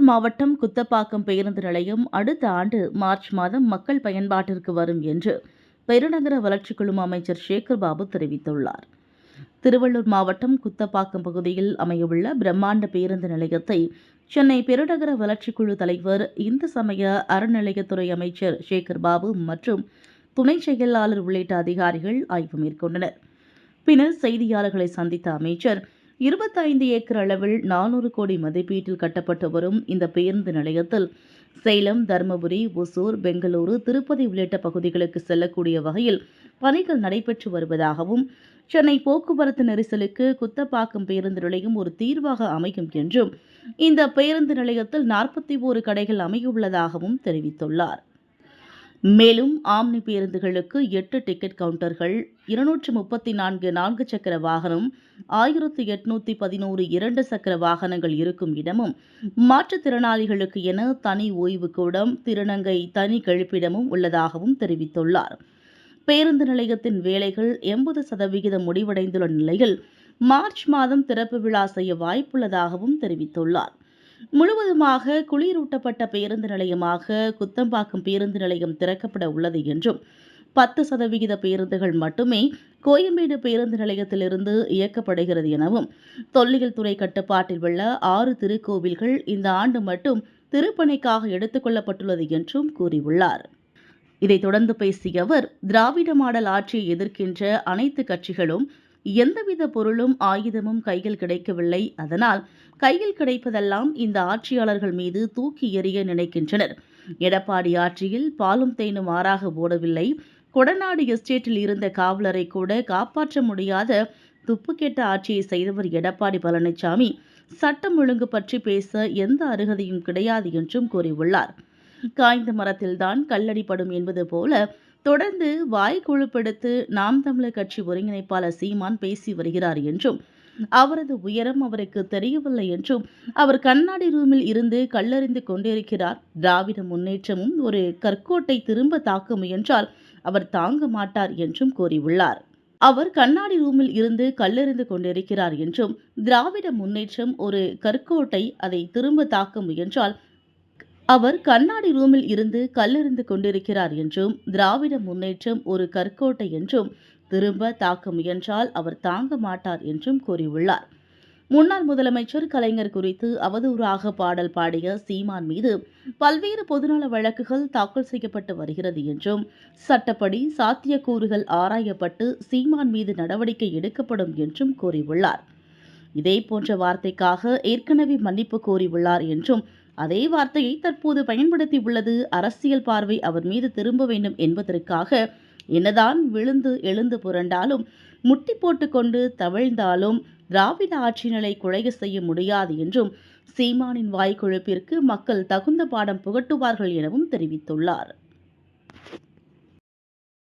திருவள்ளூர் மாவட்டம் குத்தப்பாக்கம் பேருந்து நிலையம் அடுத்த ஆண்டு மார்ச் மாதம் மக்கள் பயன்பாட்டிற்கு வரும் என்று பெருநகர வளர்ச்சிக் குழும அமைச்சர் சேகர் பாபு தெரிவித்துள்ளார். திருவள்ளூர் மாவட்டம் குத்தப்பாக்கம் பகுதியில் அமையவுள்ள பிரம்மாண்ட பேருந்து நிலையத்தை சென்னை பெருநகர வளர்ச்சிக் குழு தலைவர் இந்து சமய அறநிலையத்துறை அமைச்சர் சேகர் பாபு மற்றும் துணை செயலாளர் உள்ளிட்ட அதிகாரிகள் ஆய்வு மேற்கொண்டனர். பின்னர் செய்தியாளர்களை சந்தித்த அமைச்சர் இருபத்தைந்து ஏக்கர் அளவில் நானூறு கோடி மதிப்பீட்டில் கட்டப்பட்டு வரும் இந்த பேருந்து நிலையத்தில் சேலம் தருமபுரி ஒசூர் பெங்களூரு திருப்பதி உள்ளிட்ட பகுதிகளுக்கு செல்லக்கூடிய வகையில் பணிகள் நடைபெற்று வருவதாகவும் சென்னை போக்குவரத்து நெரிசலுக்கு குத்தப்பாக்கம் பேருந்து நிலையம் ஒரு தீர்வாக அமையும் என்றும் இந்த பேருந்து நிலையத்தில் நாற்பத்தி ஓரு கடைகள் அமையவுள்ளதாகவும் தெரிவித்துள்ளார். மேலும் ஆம்னி பேருந்துகளுக்கு எட்டு டிக்கெட் கவுண்டர்கள் இருநூற்று முப்பத்தி நான்கு நான்கு சக்கர வாகனம் ஆயிரத்து எட்நூத்தி பதினோரு இரண்டு சக்கர வாகனங்கள் இருக்கும் இடமும் மாற்றுத்திறனாளிகளுக்கு என தனி ஓய்வு கூடம் திருநங்கை தனி கழிப்பிடமும் உள்ளதாகவும் தெரிவித்துள்ளார். பேருந்து நிலையத்தின் வேலைகள் எண்பது சதவிகிதம் முடிவடைந்துள்ள நிலையில் மார்ச் மாதம் திறப்பு விழா செய்ய வாய்ப்புள்ளதாகவும் தெரிவித்துள்ளார். முழுவதுமாக குளிரூட்டப்பட்ட பேருந்து நிலையமாக குத்தம்பாக்கம் பேருந்து நிலையம் திறக்கப்பட உள்ளது என்றும் பத்து சதவிகித பேருந்துகள் மட்டுமே கோயம்பேடு பேருந்து நிலையத்திலிருந்து இயக்கப்படுகிறது எனவும் தொல்லியல் துறை கட்டுப்பாட்டில் உள்ள ஆறு திருக்கோவில்கள் இந்த ஆண்டு மட்டும் திருப்பணிக்காக எடுத்துக்கொள்ளப்பட்டுள்ளது என்றும் கூறியுள்ளார். இதைத் தொடர்ந்து பேசிய அவர் திராவிட மாடல் ஆட்சியை எதிர்க்கின்ற அனைத்து கட்சிகளும் எந்தவித பொருளும் ஆயுதமும் கையில் கிடைக்கவில்லை. அதனால் கையில் கிடைப்பதெல்லாம் இந்த ஆட்சியாளர்கள் மீது தூக்கி எறிய நினைக்கின்றனர். எடப்பாடி ஆட்சியில் பாலும் தேனும் ஆறாக ஓடவில்லை. கொடநாடு எஸ்டேட்டில் இருந்த காவலரை கூட காப்பாற்ற முடியாத துப்புக்கெட்ட ஆட்சியை செய்தவர் எடப்பாடி பழனிசாமி சட்டம் ஒழுங்கு பற்றி பேச எந்த அருகதையும் கிடையாது என்றும் கூறியுள்ளார். காய்ந்த மரத்தில்தான் கல்லடிப்படும் என்பது போல தொடர்ந்து வாய் கொழுப்பெடுத்து நாம் தமிழர் கட்சி ஒருங்கிணைப்பாளர் சீமான் பேசி வருகிறார் என்றும் அவரது உயரம் அவருக்கு தெரியவில்லை என்றும் அவர் கண்ணாடி ரூமில் இருந்து கல்லறிந்து கொண்டிருக்கிறார். திராவிட முன்னேற்றமும் ஒரு கற்கோட்டை திரும்ப தாக்க முயன்றால் அவர் தாங்க மாட்டார் என்றும் கூறியுள்ளார். அவர் கண்ணாடி ரூமில் இருந்து கல்லெறிந்து கொண்டிருக்கிறார் என்றும் திராவிட முன்னேற்றம் ஒரு கற்கோட்டை அதை திரும்ப தாக்க முயன்றால் அவர் கண்ணாடி ரூமில் இருந்து கல்லெறிந்து கொண்டிருக்கிறார் என்றும் திராவிட முன்னேற்றம் ஒரு கற்கோட்டை என்றும் திரும்ப தாக்க முயன்றால் அவர் தாங்க மாட்டார் என்றும் கூறியுள்ளார். முன்னாள் முதலமைச்சர் கலைஞர் குறித்து அவதூறாக பாடல் பாடிய சீமான் மீது பல்வேறு பொதுநல வழக்குகள் தாக்கல் செய்யப்பட்டு வருகிறது என்றும் சட்டப்படி சாத்தியக்கூறுகள் ஆராயப்பட்டு சீமான் மீது நடவடிக்கை எடுக்கப்படும் என்றும் கூறியுள்ளார். இதே போன்ற வார்த்தைக்காக ஏற்கனவே மன்னிப்பு கோரியுள்ளார் என்றும் அதே வார்த்தையை தற்போது பயன்படுத்தி உள்ளது அரசியல் பார்வை அவர் மீது திரும்ப வேண்டும் என்பதற்காக என்னதான் விழுந்து எழுந்து புரண்டாலும் முட்டி போட்டுக்கொண்டு தவிழ்ந்தாலும் திராவிட ஆட்சியினரை குழைய செய்ய முடியாது என்றும் சீமானின் வாய்க்கொழுப்பிற்கு மக்கள் தகுந்த பாடம் புகட்டுவார்கள் எனவும் தெரிவித்துள்ளார்.